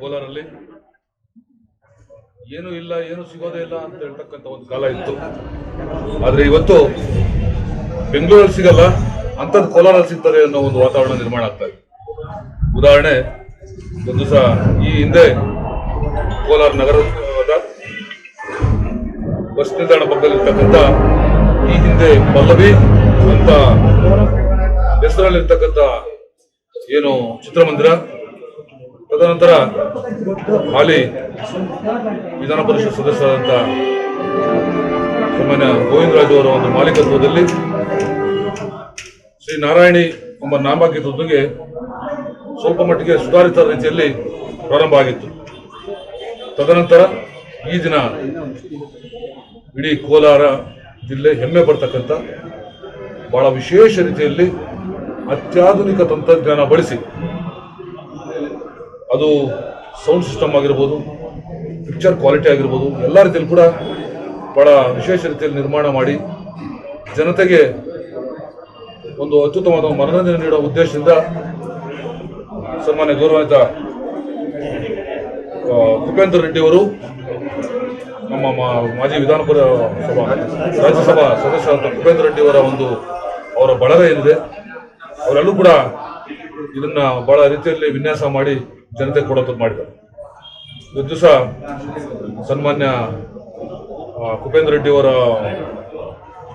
ಕೋಲಾರಲ್ಲಿ? ಏನು ಇಲ್ಲ, ಏನು ಸಿಗೋದೇ ಇಲ್ಲ ಅಂತ ಹೇಳ್ತಕ್ಕಂಥ ಒಂದು ಕಾಲ ಇತ್ತು. ಆದ್ರೆ ಇವತ್ತು ಬೆಂಗಳೂರಲ್ಲಿ ಸಿಗಲ್ಲ, ಅಂಥದ್ದು ಕೋಲಾರಲ್ಲಿ ಸಿಗ್ತಾರೆ ಅನ್ನೋ ಒಂದು ವಾತಾವರಣ ನಿರ್ಮಾಣ ಆಗ್ತಾ ಇದೆ. ಉದಾಹರಣೆ, ಒಂದು ಸಹ ಈ ಹಿಂದೆ ಕೋಲಾರ ನಗರದ ಬಸ್ ನಿಲ್ದಾಣ ಪಕ್ಕದಲ್ಲಿರ್ತಕ್ಕಂಥ ಈ ಹಿಂದೆ ಪಲ್ಲವಿ ಅಂತ ಹೆಸರಲ್ಲಿರ್ತಕ್ಕಂಥ ಏನು ಚಿತ್ರಮಂದಿರ ತದನಂತರ ಹಾಲಿ ವಿಧಾನ ಪರಿಷತ್ ಸದಸ್ಯರಾದಂಥ ಸಾಮಾನ್ಯ ಗೋವಿಂದರಾಜು ಅವರ ಒಂದು ಮಾಲೀಕತ್ವದಲ್ಲಿ ಶ್ರೀ ನಾರಾಯಣಿ ಎಂಬ ನಾಮಕದೊಂದಿಗೆ ಸ್ವಲ್ಪ ಮಟ್ಟಿಗೆ ಸುಧಾರಿತ ರೀತಿಯಲ್ಲಿ ಪ್ರಾರಂಭ ಆಗಿತ್ತು. ತದನಂತರ ಈ ದಿನ ಇಡೀ ಕೋಲಾರ ಜಿಲ್ಲೆ ಹೆಮ್ಮೆ ಪಡ್ತಕ್ಕಂಥ ಬಹಳ ವಿಶೇಷ ರೀತಿಯಲ್ಲಿ ಅತ್ಯಾಧುನಿಕ ತಂತ್ರಜ್ಞಾನ ಬಳಸಿ ಅದು ಸೌಂಡ್ ಸಿಸ್ಟಮ್ ಆಗಿರ್ಬೋದು, ಪಿಕ್ಚರ್ ಕ್ವಾಲಿಟಿ ಆಗಿರ್ಬೋದು, ಎಲ್ಲ ರೀತಿಯಲ್ಲಿ ಕೂಡ ಬಹಳ ವಿಶೇಷ ರೀತಿಯಲ್ಲಿ ನಿರ್ಮಾಣ ಮಾಡಿ ಜನತೆಗೆ ಒಂದು ಅತ್ಯುತ್ತಮವಾದ ಮನರಂಜನೆ ನೀಡುವ ಉದ್ದೇಶದಿಂದ ಸನ್ಮಾನ್ಯ ಗೌರವಾನ್ವಿತ ಭೂಪೇಂದ್ರ ರೆಡ್ಡಿ ಅವರು ನಮ್ಮ ಮಾಜಿ ವಿಧಾನ ಸಭಾ, ರಾಜ್ಯಸಭಾ ಸದಸ್ಯರಾದ ಕುಪೇಂದ್ರ ರೆಡ್ಡಿ ಅವರ ಒಂದು, ಅವರ ಬಳಗ ಏನಿದೆ ಅವರೆಲ್ಲೂ ಕೂಡ ಇದನ್ನು ಬಹಳ ರೀತಿಯಲ್ಲಿ ವಿನ್ಯಾಸ ಮಾಡಿ ಜನತೆ ಕೊಡೋದು ಮಾಡಿದ್ದಾರೆ. ಇವತ್ತು ದಿವಸ ಸನ್ಮಾನ್ಯ ಕುಪೇಂದ್ರ ರೆಡ್ಡಿ ಅವರ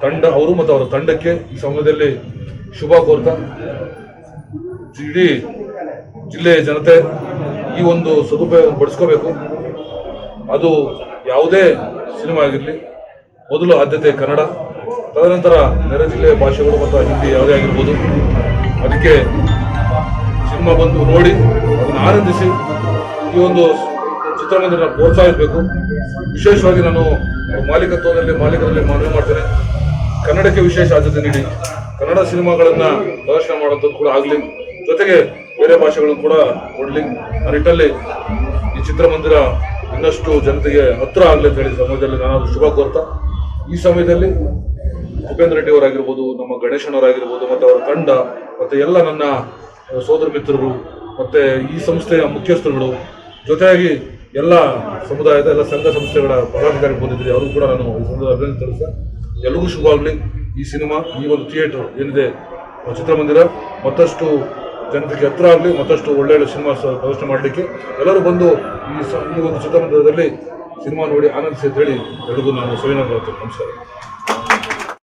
ತಂಡ, ಅವರು ಮತ್ತು ಅವರ ತಂಡಕ್ಕೆ ಈ ಸಮಯದಲ್ಲಿ ಶುಭ ಕೋರ್ತಾ. ಇಡೀ ಜಿಲ್ಲೆಯ ಜನತೆ ಈ ಒಂದು ಸದುಪಯೋಗ ಪಡಿಸ್ಕೋಬೇಕು. ಅದು ಯಾವುದೇ ಸಿನಿಮಾ ಆಗಿರಲಿ, ಮೊದಲು ಆದ್ಯತೆ ಕನ್ನಡ, ತದನಂತರ ನೆರೆ ಜಿಲ್ಲೆಯ ಭಾಷೆಗಳು ಮತ್ತು ಹಿಂದಿ ಯಾವುದೇ ಆಗಿರ್ಬೋದು. ಅದಕ್ಕೆ ಸಿನಿಮಾ ಬಂದು ನೋಡಿ, ಅದನ್ನು ಆನಂದಿಸಿ ಈ ಒಂದು ಚಿತ್ರಮಂದಿರ ಪ್ರೋತ್ಸಾಹಿಸಬೇಕು. ವಿಶೇಷವಾಗಿ ನಾನು ಮಾಲೀಕತ್ವದಲ್ಲಿ, ಮಾಲೀಕರಲ್ಲಿ ಮನವಿ ಮಾಡ್ತೇನೆ. ಕನ್ನಡಕ್ಕೆ ವಿಶೇಷ ಆದ್ಯತೆ ನೀಡಿ, ಕನ್ನಡ ಸಿನಿಮಾಗಳನ್ನ ಪ್ರದರ್ಶನ ಮಾಡುವಂಥದ್ದು ಕೂಡ ಆಗಲಿ, ಜೊತೆಗೆ ಬೇರೆ ಭಾಷೆಗಳನ್ನು ಕೂಡ ಕೊಡಲಿ. ಆ ನಿಟ್ಟಲ್ಲಿ ಈ ಚಿತ್ರಮಂದಿರ ಇನ್ನಷ್ಟು ಜನತೆಗೆ ಹತ್ರ ಆಗಲಿ ಅಂತ ಹೇಳಿ ಸಮಯದಲ್ಲಿ ನಾನು ಶುಭ ಕೋರ್ತಾ, ಈ ಸಮಯದಲ್ಲಿ ಉಪೇಂದ್ರ ರೆಡ್ಡಿ ಅವರಾಗಿರ್ಬೋದು, ನಮ್ಮ ಗಣೇಶನವರಾಗಿರ್ಬೋದು ಮತ್ತು ಅವರ ತಂಡ, ಮತ್ತು ಎಲ್ಲ ನನ್ನ ಸೋದರ ಮಿತ್ರರು, ಮತ್ತೆ ಈ ಸಂಸ್ಥೆಯ ಮುಖ್ಯಸ್ಥರುಗಳು, ಜೊತೆಯಾಗಿ ಎಲ್ಲ ಸಮುದಾಯದ, ಎಲ್ಲ ಸಂಘ ಸಂಸ್ಥೆಗಳ ಪದಾಧಿಕಾರಿ ಬಂದಿದ್ರಿ ಅವರು ಕೂಡ ನಾನು ಈ ಸಂದರ್ಭದಲ್ಲಿ ಅಭಿನಂದನೆ ತಿಳಿಸ ಎಲ್ಲರಿಗೂ ಶುಭವಾಗಲಿ. ಈ ಸಿನಿಮಾ, ಈ ಒಂದು ಥಿಯೇಟರ್ ಏನಿದೆ ಚಿತ್ರಮಂದಿರ, ಮತ್ತಷ್ಟು ಜನತೆಗೆ ಹತ್ರ ಆಗಲಿ, ಮತ್ತಷ್ಟು ಒಳ್ಳೊಳ್ಳೆ ಸಿನಿಮಾ ಪ್ರದರ್ಶನ ಮಾಡಲಿಕ್ಕೆ ಎಲ್ಲರೂ ಬಂದು ಈ ಒಂದು ಚಿತ್ರಮಂದಿರದಲ್ಲಿ ಸಿನಿಮಾ ನೋಡಿ ಆನಂದಿಸಿ ಅಂತ ಹೇಳಿ ಎಲ್ಲರಿಗೂ ನಾನು ಸವಿನಂದ ನಮಸ್ಕಾರ.